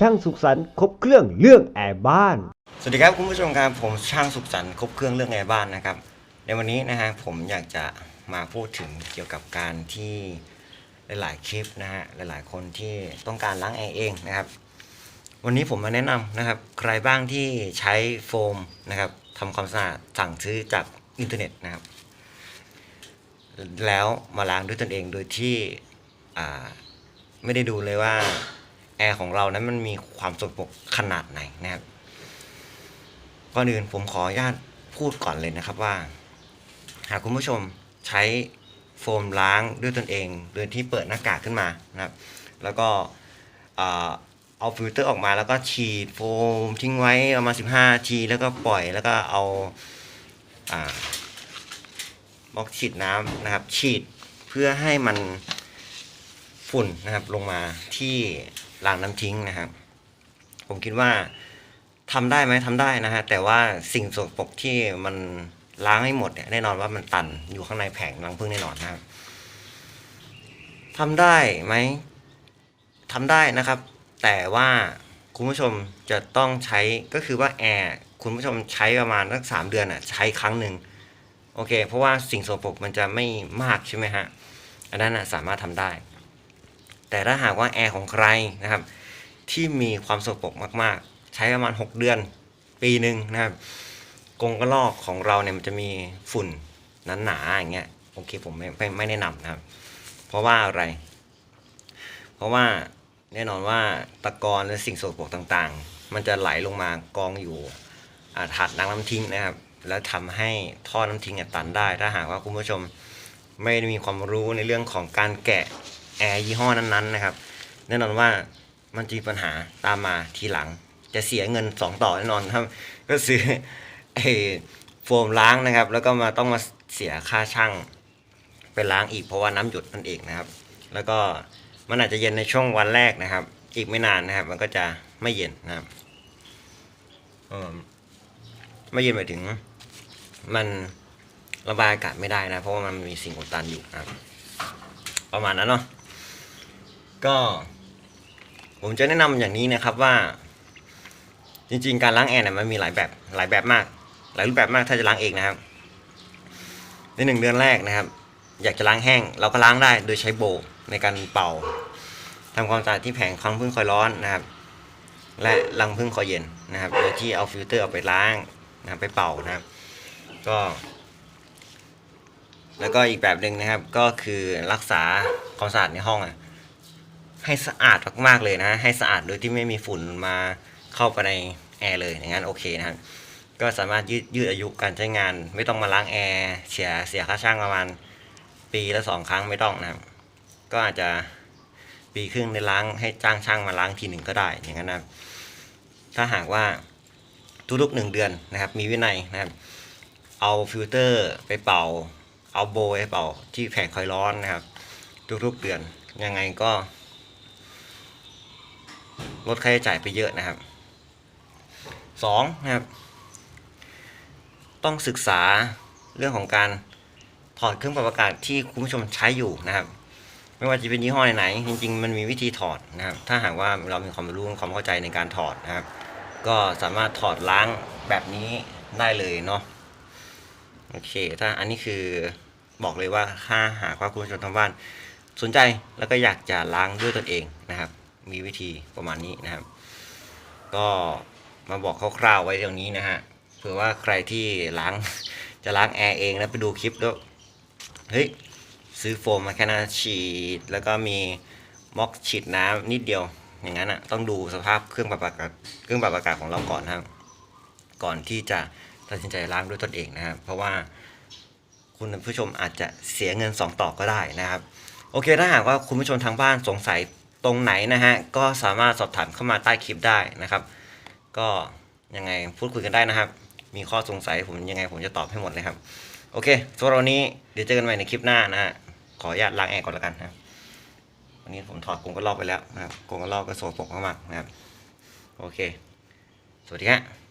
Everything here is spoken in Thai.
ช่างสุขสันต์ครบเครื่องเรื่องแอร์บ้าน สวัสดีครับคุณผู้ชมครับผมช่างสุขสันต์ครบเครื่องเรื่องแอร์บ้านนะครับ ในวันนี้นะฮะผมอยากจะมาพูดถึงเกี่ยวกับการที่หลาย ๆ คลิปนะฮะหลาย ๆ คนที่ต้องการล้างแอร์เองนะครับ วันนี้ผมมาแนะนำนะครับ ใครบ้างที่ใช้โฟมนะครับทำความสะอาดสั่งซื้อจากอินเทอร์เน็ตนะครับ แล้วมาล้างด้วยตนเองโดยที่ไม่ได้ดูเลยว่า แอร์ของเรานั้นมันมีความสกปรกขนาดไหนนะครับก่อนอื่นผมขออนุญาตพูดก่อนเลยนะครับว่า หากคุณผู้ชมใช้โฟมล้างด้วยตนเอง โดยที่เปิดหน้ากากขึ้นมานะครับ แล้วก็เอาฟิลเตอร์ออกมาแล้วก็ฉีดโฟมทิ้งไว้ประมาณ15 ที แล้วก็ปล่อยแล้วก็เอาอ่าบล็อกฉีดน้ำนะครับ ฉีดเพื่อให้มันฝุ่นนะครับลงมาที่ รางน้ำทิ้งนะครับ ผมคิดว่าทำได้ไหมทำได้นะฮะแต่ว่าสิ่งสกปรกที่มันล้างไม่หมดเนี่ยแน่นอนว่ามันตันอยู่ข้างในแผงรังผึ้งแน่นอนนะครับทำได้ไหมทำได้นะครับ แต่ว่าคุณผู้ชมจะต้องใช้ก็คือว่าแอร์คุณผู้ชมใช้ประมาณสักสามเดือนอะใช้ครั้งหนึ่งโอเค เพราะว่าสิ่งสกปรกมันจะไม่มากใช่ไหมฮะอันนั้นสามารถทำได้ แต่ถ้าหากว่าแอร์ของใครนะครับ ที่มีความสกปรกมากๆ ใช้ประมาณ 6 เดือนปีหนึ่งนะครับกรงกระลอกของเราเนี่ยมันจะมีฝุ่นหนาๆอย่างเงี้ยโอเคผมไม่ไม่ไม่แนะนำนะครับ เพราะว่าอะไร เพราะว่าแน่นอนว่าตะกอนและสิ่งสกปรกต่างๆ มันจะไหลลงมากองอยู่อ่าถาดน้ำน้ำทิ้งนะครับ แล้วทำให้ท่อน้ำทิ้งตันได้ ถ้าหากว่าคุณผู้ชมไม่ได้มีความรู้ในเรื่องของการแกะ แอร์ยี่ห้อนั้นๆนะครับแน่นอนว่ามันจะมีปัญหาตามมาทีหลัง จะเสียเงิน 2 ต่อแน่นอนครับก็ซื้อไอโฟมล้างนะครับ แล้วก็มาต้องมาเสียค่าช่างไปล้างอีกเพราะว่าน้ำหยดนั่นเองนะครับ แล้วก็มันอาจจะเย็นในช่วงวันแรกนะครับ อีกไม่นานนะครับ มันก็จะไม่เย็นนะครับเออไม่เย็นหมายถึง มันระบายอากาศไม่ได้นะ เพราะว่ามันมีสิ่งอุดตันอยู่นะครับ ประมาณนั้นเนาะ ก็ ผมจะแนะนำอย่างนี้นะครับว่า จริง ๆ การล้างแอร์เนี่ยมันมีหลายแบบหลายแบบมาก หลายรูปแบบมากถ้าจะล้างเองนะครับ ในหนึ่งเดือนแรกนะครับ อยากจะล้างแห้ง เราก็ล้างได้โดยใช้โบในการเป่าทำความสะอาดที่แผงคลังพึ่งคอยร้อนนะครับ และรังพึ่งคอยเย็นนะครับ โดยที่เอาฟิลเตอร์เอาไปล้างนะครับไปเป่านะครับ ก็ แล้วก็อีกแบบหนึ่งนะครับ ก็คือรักษาความสะอาดในห้องอะ ให้สะอาดมากๆเลยนะ ให้สะอาดโดยที่ไม่มีฝุ่นมาเข้าไปในแอร์เลยอย่างนั้นโอเคนะครับก็สามารถยืดยืดอายุการใช้งาน ไม่ต้องมาล้างแอร์เสียเสียค่าช่างประมาณปีละสองครั้งไม่ต้องนะครับ ก็อาจจะปีครึ่งในล้างให้จ้างช่างมาล้างทีหนึ่งก็ได้อย่างนั้นนะถ้าหากว่าทุกๆหนึ่งเดือนนะครับ มีวินัยนะครับ เอาฟิลเตอร์ไปเป่า เอาโบว์ไปเป่าที่แผงคอยร้อนนะครับ ทุกๆเดือนยังไงก็ ลดค่าใช้จ่ายไปเยอะนะครับสองนะครับต้องศึกษาเรื่องของการถอดเครื่องปรับอากาศที่คุณผู้ชมใช้อยู่นะครับ ไม่ว่าจะเป็นยี่ห้อไหนจริง ๆ มันมีวิธีถอดนะครับ ถ้าหากว่าเรามีความรู้ความเข้าใจในการถอดนะครับ ก็สามารถถอดล้างแบบนี้ได้เลยเนาะโอเค ถ้าอันนี้คือบอกเลยว่าถ้าหากว่าคุณผู้ชมทางบ้าน สนใจแล้วก็อยากจะล้างด้วยตนเองนะครับ มีวิธีประมาณนี้นะครับ ก็มาบอกคร่าวๆไว้ตรงนี้นะฮะเผื่อว่าใครที่ล้างจะล้างแอร์เองแล้วไปดูคลิปแล้วเฮ้ยซื้อโฟมมาแค่นั้นฉีด แล้วก็มีม็อกฉีดน้ำนิดเดียว อย่างนั้นอะต้องดูสภาพเครื่องปรับอากาศเครื่องปรับอากาศของเราก่อนนะครับก่อนที่จะตัดสินใจล้างด้วยตนเองนะครับ เพราะว่าคุณผู้ชมอาจจะเสียเงิน 2 ต่อก็ได้นะครับ โอเคถ้าหากว่าคุณผู้ชมทางบ้านสงสัย ตรงไหนนะฮะ ก็สามารถสอบถามเข้ามาใต้คลิปได้นะครับ ก็ยังไงพูดคุยกันได้นะครับ มีข้อสงสัยผมยังไงผมจะตอบให้หมดเลยครับ โอเคสำหรับวันนี้เดี๋ยวเจอกันใหม่ในคลิปหน้านะฮะ ขออนุญาตล้างแอร์ก่อนแล้วกันนะครับ วันนี้ผมถอดกรงกระรอกไปแล้วนะครับกรงกระรอกก็โสดปกมากๆนะครับ โอเค สวัสดีฮะ